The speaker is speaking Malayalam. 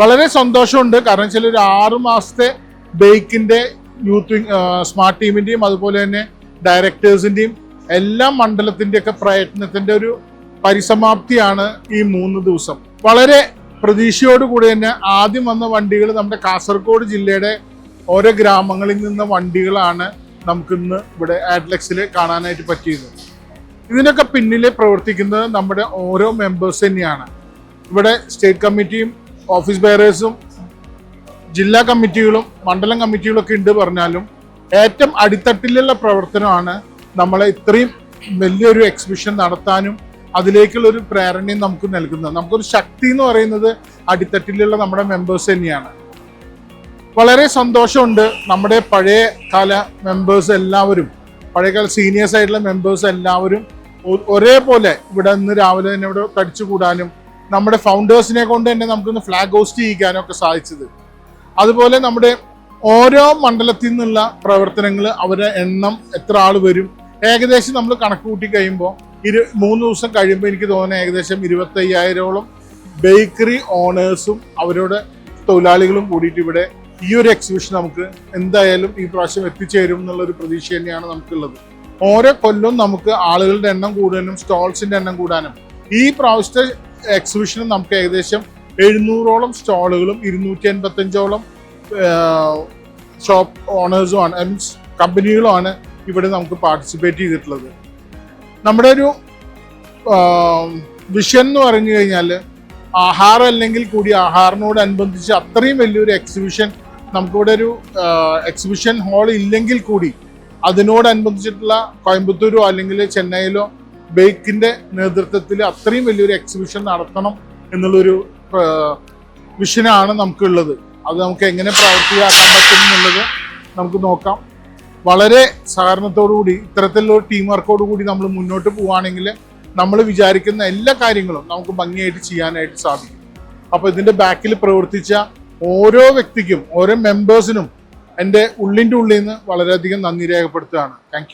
വളരെ സന്തോഷമുണ്ട്. കാരണം വെച്ചാൽ ഒരു ആറു മാസത്തെ ബേക്കിന്റെ യൂത്ത് സ്മാർട്ട് ടീമിന്റെയും അതുപോലെ തന്നെ ഡയറക്ടേഴ്സിന്റെയും എല്ലാ മണ്ഡലത്തിന്റെയൊക്കെ പ്രയത്നത്തിന്റെ ഒരു പരിസമാപ്തിയാണ് ഈ മൂന്ന് ദിവസം. വളരെ പ്രതീക്ഷയോടുകൂടി തന്നെ ആദ്യം വന്ന വണ്ടികൾ നമ്മുടെ കാസർഗോഡ് ജില്ലയുടെ ഓരോ ഗ്രാമങ്ങളിൽ നിന്ന വണ്ടികളാണ് നമുക്കിന്ന് ഇവിടെ ആഡ്ലക്സിൽ കാണാനായിട്ട് പറ്റിയത്. ഇതിനൊക്കെ പിന്നിൽ പ്രവർത്തിക്കുന്നത് നമ്മുടെ ഓരോ മെമ്പേഴ്സ് തന്നെയാണ്. ഇവിടെ സ്റ്റേറ്റ് കമ്മിറ്റിയും ഓഫീസ് ബെയറേഴ്സും ജില്ലാ കമ്മിറ്റികളും മണ്ഡലം കമ്മിറ്റികളും ഒക്കെ ഉണ്ട് പറഞ്ഞാലും ഏറ്റവും അടിത്തട്ടിലുള്ള പ്രവർത്തനമാണ് നമ്മളെ ഇത്രയും വലിയൊരു എക്സിബിഷൻ നടത്താനും അതിലേക്കുള്ള ഒരു പ്രേരണയും നമുക്ക് നൽകുന്നത്. നമുക്കൊരു ശക്തി എന്ന് പറയുന്നത് അടിത്തട്ടിലുള്ള നമ്മുടെ മെമ്പേഴ്സ് തന്നെയാണ്. വളരെ സന്തോഷമുണ്ട് നമ്മുടെ പഴയ കാല മെമ്പേഴ്സ് എല്ലാവരും പഴയകാല സീനിയേഴ്സ് ആയിട്ടുള്ള മെമ്പേഴ്സ് എല്ലാവരും ഒരേപോലെ ഇവിടെ ഇന്ന് രാവിലെ തന്നെ ഇവിടെ തടിച്ചുകൂടാനും നമ്മുടെ ഫൗണ്ടേഴ്സിനെ കൊണ്ട് തന്നെ നമുക്കൊന്ന് ഫ്ലാഗ് ഹോസ്റ്റ് ചെയ്യിക്കാനും ഒക്കെ സാധിച്ചത്. അതുപോലെ നമ്മുടെ ഓരോ മണ്ഡലത്തിൽ നിന്നുള്ള പ്രവർത്തനങ്ങൾ അവരുടെ എണ്ണം എത്ര ആൾ വരും. ഏകദേശം നമ്മൾ കണക്ക് കൂട്ടി കഴിയുമ്പോൾ ഇരു മൂന്ന് ദിവസം കഴിയുമ്പോൾ എനിക്ക് തോന്നുന്നത് ഏകദേശം ഇരുപത്തയ്യായിരോളം ബേക്കറി ഓണേഴ്സും അവരുടെ തൊഴിലാളികളും കൂടിയിട്ട് ഇവിടെ ഈ ഒരു എക്സിബിഷൻ നമുക്ക് എന്തായാലും ഈ പ്രാവശ്യം എത്തിച്ചേരും എന്നുള്ള ഒരു പ്രതീക്ഷ തന്നെയാണ് നമുക്കുള്ളത്. ഓരോ കൊല്ലവും നമുക്ക് ആളുകളുടെ എണ്ണം കൂടാനും സ്റ്റോൾസിന്റെ എണ്ണം കൂടാനും. ഈ പ്രാവശ്യത്തെ എക്സിബിഷന് നമുക്ക് ഏകദേശം എഴുന്നൂറോളം സ്റ്റാളുകളും ഇരുന്നൂറ്റി അൻപത്തഞ്ചോളം ഷോപ്പ് ഓണേഴ്സുമാണ് ഐ മീൻസ് കമ്പനികളുമാണ് ഇവിടെ നമുക്ക് പാർട്ടിസിപ്പേറ്റ് ചെയ്തിട്ടുള്ളത്. നമ്മുടെ ഒരു വിഷൻ എന്ന് പറഞ്ഞു കഴിഞ്ഞാൽ ആഹാരം അല്ലെങ്കിൽ കൂടി ആഹാരനോടനുബന്ധിച്ച് അത്രയും വലിയൊരു എക്സിബിഷൻ നമുക്കിവിടെ ഒരു എക്സിബിഷൻ ഹാൾ ഇല്ലെങ്കിൽ കൂടി അതിനോടനുബന്ധിച്ചിട്ടുള്ള കോയമ്പത്തൂരോ അല്ലെങ്കിൽ ചെന്നൈയിലോ ബേക്കിന്റെ നേതൃത്വത്തിൽ അത്രയും വലിയൊരു എക്സിബിഷൻ നടത്തണം എന്നുള്ളൊരു വിഷനാണ് നമുക്കുള്ളത്. അത് നമുക്ക് എങ്ങനെ പ്രവർത്തിയാക്കാൻ പറ്റും എന്നുള്ളത് നമുക്ക് നോക്കാം. വളരെ കൂടി ഇത്തരത്തിലുള്ള ടീം വർക്കോട് കൂടി നമ്മൾ മുന്നോട്ട് പോവുകയാണെങ്കിൽ നമ്മൾ വിചാരിക്കുന്ന എല്ലാ കാര്യങ്ങളും നമുക്ക് ഭംഗിയായിട്ട് ചെയ്യാനായിട്ട് സാധിക്കും. അപ്പോൾ ഇതിന്റെ ബാക്കിൽ പ്രവർത്തിച്ച ഓരോ വ്യക്തിക്കും ഓരോ മെമ്പേഴ്സിനും എന്റെ ഉള്ളിന്റെ ഉള്ളിൽ നിന്ന് വളരെയധികം നന്ദി രേഖപ്പെടുത്തുകയാണ്. താങ്ക്